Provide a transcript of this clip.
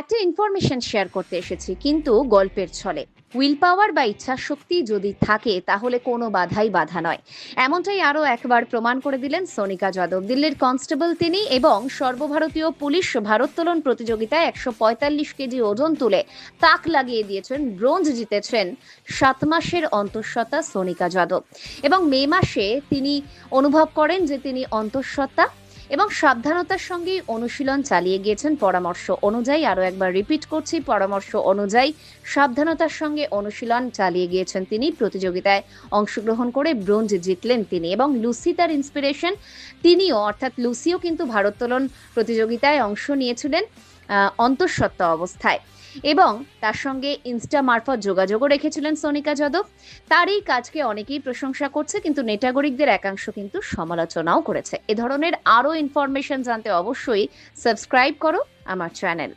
একটা information share করতে এসেছি, কিন্তু গল্পের ছলে। উইল পাওয়ার বা ইচ্ছাশক্তি যদি থাকে, তাহলে কোনো বাধাই বাধা নয়। এমনটাই আরও একবার প্রমাণ করে দিলেন সোনিকা যাদব। দিল্লির কনস্টেবল তিনি এবং সর্বভারতীয় পুলিশ ভারোত্তোলন প্রতিযোগিতায় একশো পঁয়তাল্লিশ কেজি ওজন তুলে তাক লাগিয়ে দিয়েছেন, ব্রোঞ্জ জিতেছেন সাত মাসের অন্তঃসত্ত্বা সোনিকা যাদব। এবং মে মাসে তিনি অনুভব করেন যে তিনি অন্তঃসত্ত্বা এবং সাবধানতার সঙ্গেই অনুশীলন চালিয়ে গিয়েছেন পরামর্শ অনুযায়ী। আরও একবার রিপিট করছি, পরামর্শ অনুযায়ী সাবধানতার সঙ্গে অনুশীলন চালিয়ে গিয়েছেন তিনি। প্রতিযোগিতায় অংশগ্রহণ করে ব্রোঞ্জ জিতলেন তিনি এবং লুসি তার ইন্সপিরেশন তিনিও। অর্থাৎ লুসিও কিন্তু ভারোত্তোলন প্রতিযোগিতায় অংশ নিয়েছিলেন। অন্তঃসত্ত্বা অবস্থায়। এবং তার সঙ্গে ইনস্টা মারফত যোগাযোগও রেখেছিলেন সোনিকা যাদব। তার এই কাজকে অনেকেই প্রশংসা করছে, কিন্তু নেটাগরিকদের একাংশ কিন্তু সমালোচনাও করেছে। এ ধরনের আরও ইনফরমেশন জানতে অবশ্যই সাবস্ক্রাইব করো আমার চ্যানেল